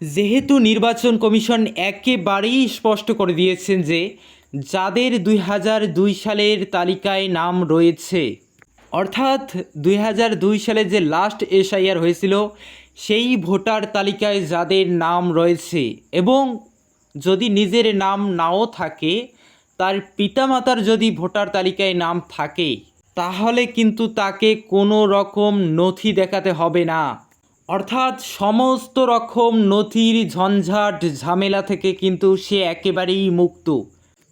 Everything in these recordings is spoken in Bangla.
যেহেতু নির্বাচন কমিশন একেবারেই স্পষ্ট করে দিয়েছেন যে যাদের দুই হাজার দুই সালের তালিকায় নাম রয়েছে, অর্থাৎ দুই হাজার দুই সালে যে লাস্ট এসআইআর হয়েছিল, সেই ভোটার তালিকায় যাদের নাম রয়েছে এবং যদি নিজের নাম নাও থাকে, তার পিতামাতার যদি ভোটার তালিকায় নাম থাকে, তাহলে কিন্তু তাকে কোনো রকম নথি দেখাতে হবে না। অর্থাৎ সমস্ত রকম নথির ঝঞ্ঝাট ঝামেলা থেকে কিন্তু সে একেবারেই মুক্ত।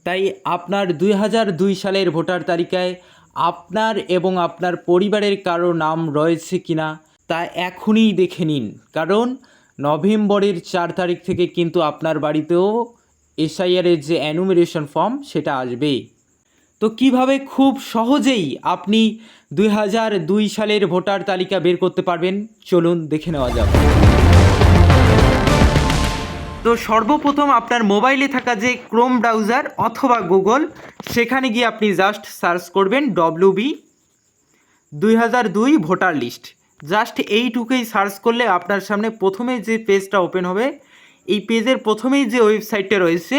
তাই আপনার দুই হাজার দুই সালের ভোটার তালিকায় আপনার এবং আপনার পরিবারের কারও নাম রয়েছে কিনা তা এখনই দেখে নিন। কারণ নভেম্বরের চার তারিখ থেকে কিন্তু আপনার বাড়িতেও এসআইআরের যে অ্যানুমিরেশন ফর্ম সেটা আসবে তো কীভাবে খুব সহজেই আপনি দুই হাজার দুই সালের ভোটার তালিকা বের করতে পারবেন? চলুন দেখে নেওয়া যাক। তো সর্বপ্রথম আপনার মোবাইলে থাকা যে ক্রোম ব্রাউজার অথবা গুগল, সেখানে গিয়ে আপনি জাস্ট সার্চ করবেন ডব্লিউ বি দুই হাজার দুই ভোটার লিস্ট। জাস্ট এইটুকুই সার্চ করলে আপনার সামনে প্রথমে যে পেজটা ওপেন হবে, এই পেজের প্রথমেই যে ওয়েবসাইটটা রয়েছে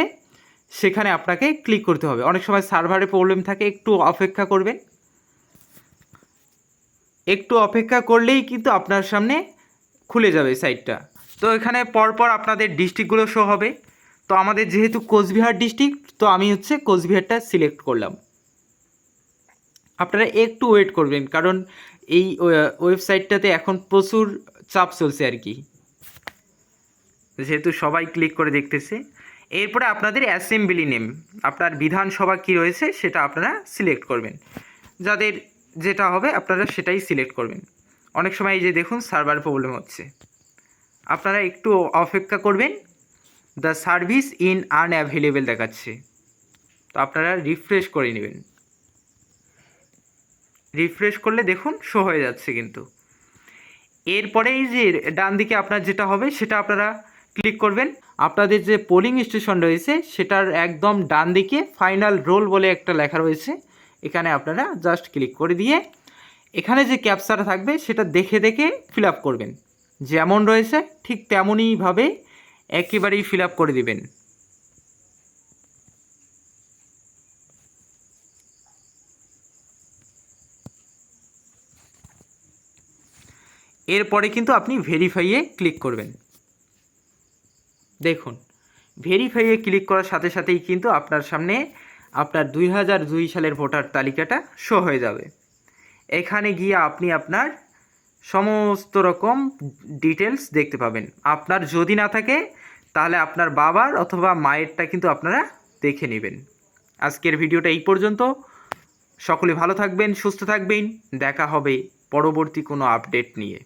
সেখানে আপনাকে ক্লিক করতে হবে। অনেক সময় সার্ভারে প্রবলেম থাকে, একটু অপেক্ষা করবেন একটু অপেক্ষা করলেই কিন্তু আপনার সামনে খুলে যাবে সাইটটা তো এখানে পরপর আপনাদের ডিস্ট্রিক্টগুলো শো হবে। তো আমাদের যেহেতু কোচবিহার ডিস্ট্রিক্ট তো আমি হচ্ছে কোচবিহারটা সিলেক্ট করলাম। আপনারা একটু ওয়েট করবেন, কারণ এই ওয়েবসাইটটাতে এখন প্রচুর চাপ চলছে আর কি। যেহেতু সবাই ক্লিক করে দেখতেছে। এরপরে আপনাদের অ্যাসেম্বলি নেম আপনার বিধানসভা কি রয়েছে সেটা আপনারা সিলেক্ট করবেন। যাদের যেটা হবে আপনারা সেটাই সিলেক্ট করবেন। অনেক সময় এই যে দেখুন সার্ভার প্রবলেম হচ্ছে। আপনারা একটু অপেক্ষা করবেন। দ্য সার্ভিস ইন আনঅ্যাভেলেবেল দেখাচ্ছে। তো আপনারা রিফ্রেশ করে নেবেন। রিফ্রেশ করলে দেখুন শো হয়ে যাচ্ছে কিন্তু। এরপরে এই যে ডান দিকে আপনার যেটা হবে সেটা আপনারা ক্লিক করবেন। আপনাদের যে পোলিং স্টেশন রয়েছে, সেটার একদম ডান দিকে ফাইনাল রোল বলে একটা লেখা রয়েছে। এখানে আপনারা জাস্ট ক্লিক করে দিয়ে এখানে যে ক্যাপচার থাকবে, সেটা দেখে দেখে ফিল আপ করবেন। যেমন রয়েছে, ঠিক তেমনইভাবে একেবারেই ফিল আপ করে দিবেন। এরপরে কিন্তু আপনি ভেরিফাইয়ে ক্লিক করবেন। দেখুন ভেরিফাইয়ে ক্লিক করার সাথে সাথেই কিন্তু আপনার সামনে আপনার দুই হাজার দুই সালের ভোটার তালিকাটা শো হয়ে যাবে। এখানে গিয়ে আপনি আপনার সমস্ত রকম ডিটেলস দেখতে পাবেন। আপনার যদি না থাকে, তাহলে আপনার বাবার অথবা মায়েরটা কিন্তু আপনারা দেখে নেবেন। আজকের ভিডিওটা এই পর্যন্ত। সকলে ভালো থাকবেন, সুস্থ থাকবেন। দেখা হবে পরবর্তী কোনো আপডেট নিয়ে।